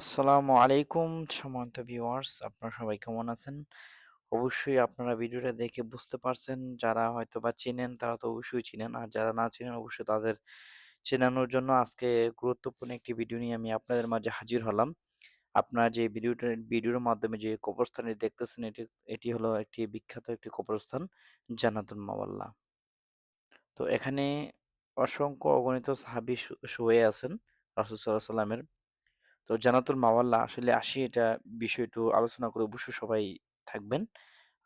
আসসালামু আলাইকুম সম্মানিত ভিউয়ার্স আপনারা সবাই কেমন আছেন? অবশ্যই আপনারা ভিডিওটা দেখে বুঝতে পারছেন, যারা হয়তো বা চেনেন তারা তো অবশ্যই চিনেন। আর যারা না চেনেন অবশ্যই তাদের চেনানোর জন্য আজকে গুরুত্বপূর্ণ একটি ভিডিও নিয়ে আমি আপনাদের মাঝে হাজির হলাম। আপনারা যে ভিডিওটা, ভিডিওর মাধ্যমে যে কবরস্থানটি দেখতেছেন, এটি এটি হলো একটি বিখ্যাত একটি কবরস্থান, জান্নাতুল মাওয়াল্লা। তো এখানে অসংখ্য অগণিত সাহাবী শুয়ে আছেন রাসূল সাল্লাল্লাহু আলাইহি ওয়াসাল্লামের। তো জান্নাতুল মাওয়াল্লা আসলে আসি এটা বিষয় একটু আলোচনা করে অবশ্যই সবাই থাকবেন।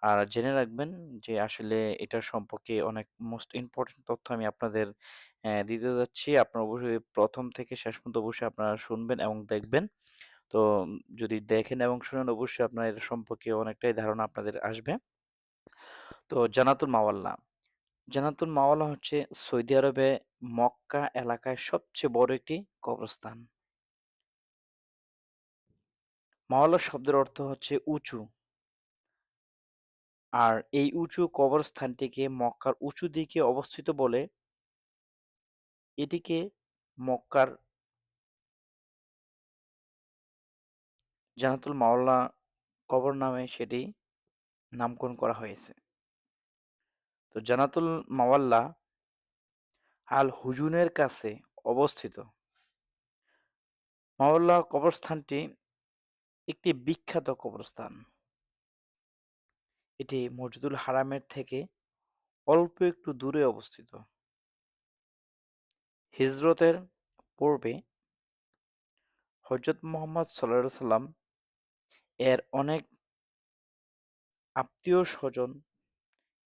আর জেনে রাখবেন যে আসলে এটার সম্পর্কে অনেক মোস্ট ইম্পোর্টেন্ট তথ্য আমি আপনাদের দিতে যাচ্ছি। আপনারা অবশ্যই ১ম থেকে শেষ পর্যন্ত অবশ্যই আপনারা শুনবেন এবং দেখবেন। তো যদি দেখেন এবং শুনেন অবশ্যই আপনার এটা সম্পর্কে অনেকটাই ধারণা আপনাদের আসবে। তো জান্নাতুল মাওয়াল্লা, জান্নাতুল মাওয়াল্লা হচ্ছে সৌদি আরবে মক্কা এলাকায় সবচেয়ে বড় একটি কবরস্থান। মাওয়াল্লা শব্দের অর্থ হচ্ছে উঁচু। আর এই উঁচু কবরস্থানটিকে মক্কার উঁচু দিকে অবস্থিত বলে এটিকে মক্কার জানাতুল মাওলা কবর নামে সেটি নামকরণ করা হয়েছে। তো জানাতুল মাওয়াল্লা আল হুজুনের কাছে অবস্থিত। মাওয়াল্লা কবরস্থানটি একটি বিখ্যাত কবরস্থান। এটি মসজিদুল হারামের থেকে অল্প একটু দূরে অবস্থিত। হিজরতের পূর্বে হজরত মোহাম্মদ সাল্লাল্লাহু সাল্লাম এর অনেক আত্মীয়-স্বজন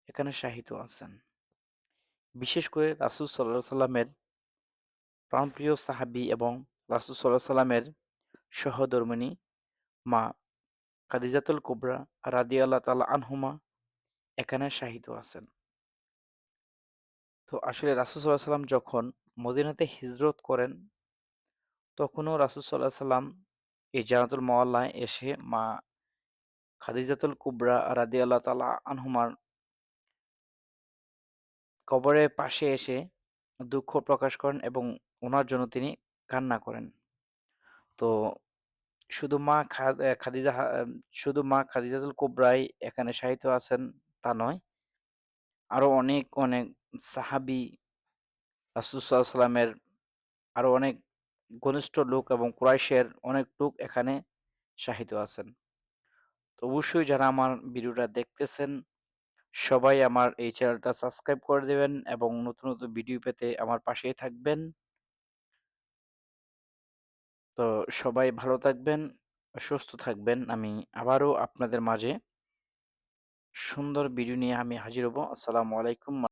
এখানে শায়িত আছেন। বিশেষ করে রাসূল সাল্লাল্লাহু সাল্লামের প্রাণপ্রিয় সাহাবী এবং রাসূল সাল্লাল্লাহু সাল্লামের সহধর্মিণী মা খাদিজাতুল কুবরা রাদিয়াল্লাহু তাআলা আনহুমা এখানে শায়িত আছেন। তো আসলে রাসূল সাল্লাল্লাহু সাল্লাম যখন মদিনাতে হিজরত করেন, তখনও রাসূল সাল্লাল্লাহু সাল্লাম এই জান্নাতুল মাওয়াল্লায় এসে মা খাদিজাতুল কুবরা রাদিয়াল্লাহু তাআলা আনহুমার কবরের পাশে এসে দুঃখ প্রকাশ করেন এবং ওনার জন্য তিনি কান্না করেন। তো শুধু মা খাদিজা শুধু মা খাদিজাতুল কুবরাই এখানে সাহিত্য আছেন তা নয়। আরও অনেক, অনেক সাহাবী রাসূল সাল্লাল্লাহু আলাইহি সাল্লামের আরও অনেক ঘনিষ্ঠ লোক এবং কুরাইশের অনেক লোক এখানে সাহিত্য আছেন। তো অবশ্যই যারা আমার ভিডিওটা দেখতেছেন সবাই আমার এই চ্যানেলটা সাবস্ক্রাইব করে দেবেন এবং নতুন, নতুন ভিডিও পেতে আমার পাশেই থাকবেন। তো সবাই ভালো থাকবেন, সুস্থ থাকবেন। আমি আবারও আপনাদের মাঝে সুন্দর ভিডিও নিয়ে আমি হাজির হব। আসসালামু আলাইকুম।